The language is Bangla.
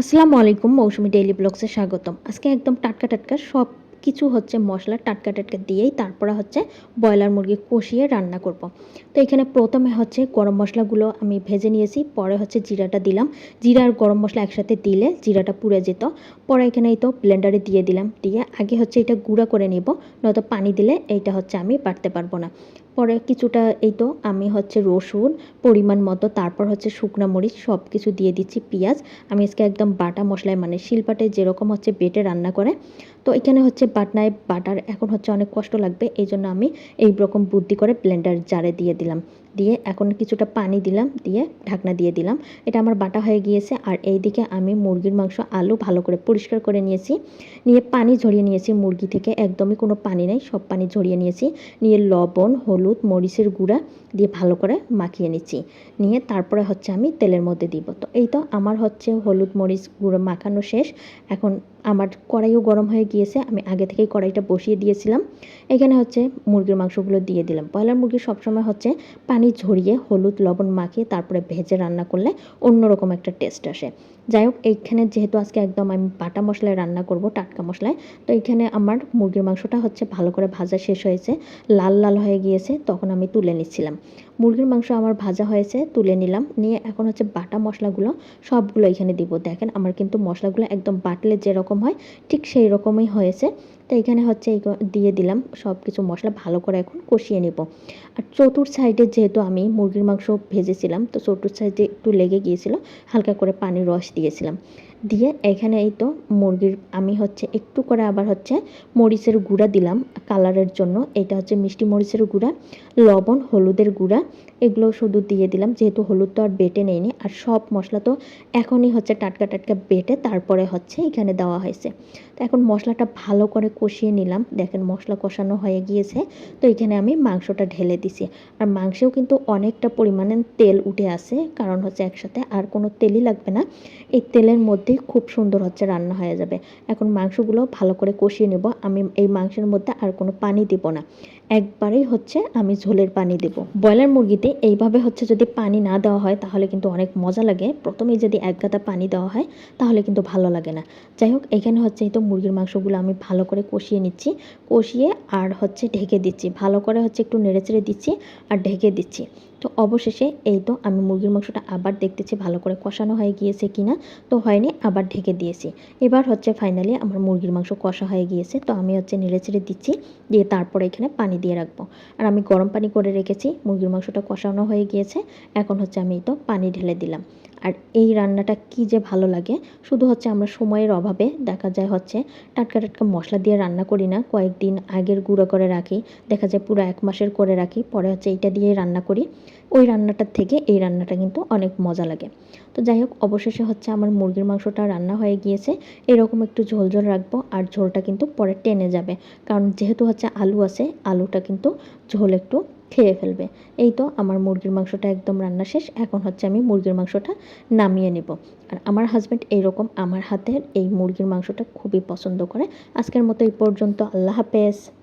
আসসালামু আলাইকুম, মৌসুমি ডেইলি ব্লগসে স্বাগতম। আজকে একদম টাটকা টাটকা সব কিছু হচ্ছে মশলা টাটকা টাটকা দিয়েই তারপরে হচ্ছে ব্রয়লার মুরগি কষিয়ে রান্না করব। তো এখানে প্রথমে হচ্ছে গরম মশলাগুলো আমি ভেজে নিয়েছি, পরে হচ্ছে জিরাটা দিলাম। জিরা আর গরম মশলা একসাথে দিলে জিরাটা পুড়ে যেত। পরে এখানে এই তো ব্লেন্ডারে দিয়ে দিলাম। দিয়ে আগে হচ্ছে এটা গুঁড়া করে নিব, নয়তো পানি দিলে এইটা হচ্ছে আমি বাটতে পারব না। পরে কিছুটা এই তো আমি হচ্ছে রসুন, পরিমাণ মতো, তারপর হচ্ছে শুকনো মরিচ সব কিছু দিয়ে দিচ্ছি পেঁয়াজ। আমি আজকে একদম বাটা মশলায় মানে শিলপাটে যেরকম হচ্ছে বেটে রান্না করে, তো এখানে হচ্ছে বাটনায় বাটার এখন হচ্ছে অনেক কষ্ট লাগবে এই জন্য আমি এই রকম বুদ্ধি করে ব্লেন্ডার জারে দিয়ে দিলাম। দিয়ে এখন কিছুটা পানি দিলাম, দিয়ে ঢাকনা দিয়ে দিলাম। এটা আমার বাটা হয়ে গিয়েছে। আর এই দিকে আমি মুরগির মাংস, আলু ভালো করে পরিষ্কার করে নিয়েছি। নিয়ে পানি ঝরিয়ে নিয়েছি মুরগি থেকে। একদমই কোনো পানি নেই, সব পানি ঝরিয়ে নিয়েছি। নিয়ে লবণ, হলুদ, মরিচের গুঁড়া দিয়ে ভালো করে মাখিয়ে নিচ্ছি। নিয়ে তারপরে হচ্ছে আমি তেলের মধ্যে দিব। তো এই তো আমার হচ্ছে হলুদ, মরিচ, গুঁড়ো মাখানো শেষ। এখন আমার কড়াইও গরম হয়ে গিয়েছে, আমি আগে থেকেই কড়াইটা বসিয়ে দিয়েছিলাম। এখানে হচ্ছে মুরগির মাংসগুলো দিয়ে দিলাম। ব্রয়লার মুরগি সবসময় হচ্ছে পানি ঝরিয়ে হলুদ, লবণ মাখিয়ে তারপরে ভেজে রান্না করলে অন্যরকম একটা টেস্ট আসে। যাই হোক, এইখানে যেহেতু আজকে একদম আমি বাটা মশলায় রান্না করব, টাটকা মশলায়, তো এইখানে আমার মুরগির মাংসটা হচ্ছে ভালো করে ভাজা শেষ হয়েছে, লাল লাল হয়ে গিয়েছে, তখন আমি তুলে নিচ্ছিলাম। মুরগির মাংস আমার ভাজা হয়েছে, তুলে নিলাম। নিয়ে এখন হচ্ছে বাটা মশলাগুলো সবগুলো এখানে দিব। দেখেন আমার কিন্তু মশলাগুলো একদম বাটলে যেরকম হয়, ঠিক সেই রকমই হয়েছে। তো এখানে হচ্ছে এই দিয়ে দিলাম সব কিছু মশলা ভালো করে এখন কষিয়ে নেব। আর চতুর্থ সাইডে যেহেতু আমি মুরগির মাংস ভেজেছিলাম, তো চতুর্থ সাইডে একটু লেগে গিয়েছিল, হালকা করে পানির রস দিয়েছিলাম। দিয়ে এখানে এই তো মুরগির, আমি হচ্ছে একটু করে আবার হচ্ছে মরিচের গুঁড়া দিলাম কালারের জন্য। এটা হচ্ছে মিষ্টি মরিচের গুঁড়া, লবণ, হলুদের গুঁড়া, এগুলো শুধু দিয়ে দিলাম যেহেতু হলুদ তো আর বেটে নেয়নি আর সব মশলা তো এখনই হচ্ছে টাটকা টাটকা বেটে তারপরে হচ্ছে এখানে দেওয়া হয়েছে। তো এখন মশলাটা ভালো করে কষিয়ে নিলাম। দেখেন মশলা কষানো হয়ে গিয়েছে। তো এখানে আমি মাংসটা ঢেলে দিছি। আর মাংসেও কিন্তু অনেকটা পরিমাণে তেল উঠে আসে কারণ হচ্ছে একসাথে আর কোনো তেলই লাগবে না। এই তেলের মধ্যেই খুব সুন্দর হচ্ছে, রান্না হয়ে যাবে। এখন মাংসগুলো ভালো করে কষিয়ে নেব। আমি এই মাংসের মধ্যে আর কোনো পানি দেব না। একবারেই হচ্ছে আমি ঝোলের পানি দেব। ব্রয়লার মুরগিতে এইভাবে হচ্ছে যদি পানি না দেওয়া হয়, তাহলে কিন্তু অনেক মজা লাগে। প্রথমেই যদি এক গাদা পানি দেওয়া হয়, তাহলে কিন্তু ভালো লাগে না। যাই হোক, এখানে হচ্ছে এই তো মুরগির মাংসগুলো আমি ভালো করে কষিয়ে নিচ্ছি। কষিয়ে আর হচ্ছে ঢেকে দিচ্ছি। ভালো করে হচ্ছে একটু নেড়েচেড়ে দিচ্ছি আর ঢেকে দিচ্ছি। তো অবশেষে এই তো আমি মুরগির মাংসটা আবার দেখতেছি ভালো করে কষানো হয়ে গিয়েছে কিনা। তো হয়নি, আবার ঢেকে দিয়েছি। এবার হচ্ছে ফাইনালি আমার মুরগির মাংস কষা হয়ে গিয়েছে। তো আমি হচ্ছে নেড়ে চেড়ে দিচ্ছি। দিয়ে তারপরে এখানে পানি দিয়ে রাখব। আর আমি গরম পানি করে রেখেছি, মুরগির মাংসটা কষানো হয়ে গিয়েছে, এখন হচ্ছে আমি তো পানি ঢেলে দিলাম। আর এই রান্নাটা কি যে ভালো লাগে, শুধু হচ্ছে আমরা সময়ের অভাবে দেখা যায় হচ্ছে টাটকা টাটকা মশলা দিয়ে রান্না করি না, কয়েকদিন আগের গুঁড়ো করে রাখি, দেখা যায় পুরো এক মাসের করে রাখি, পরে হচ্ছে এইটা দিয়েই রান্না করি। ওই রান্নাটার থেকে এই রান্নাটা কিন্তু অনেক মজা লাগে। তো যাই হোক, অবশেষে হচ্ছে আমার মুরগির মাংসটা রান্না হয়ে গিয়েছে, এরকম একটু ঝোল ঝোল রাখব আর ঝোলটা কিন্তু পরে টেনে যাবে। কারণ যেহেতু হচ্ছে আলু আছে, আলুটা কিন্তু ঝোল একটু খেয়ে ফেলবে। এই তো আমার মুরগির মাংসটা একদম রান্না শেষ। এখন হচ্ছে আমি মুরগির মাংসটা নামিয়ে নেব। আর আমার হাজব্যান্ড এইরকম আমার হাতের এই মুরগির মাংসটা খুবই পছন্দ করে। আজকের মতো এই পর্যন্ত। আল্লাহ হাফেজ।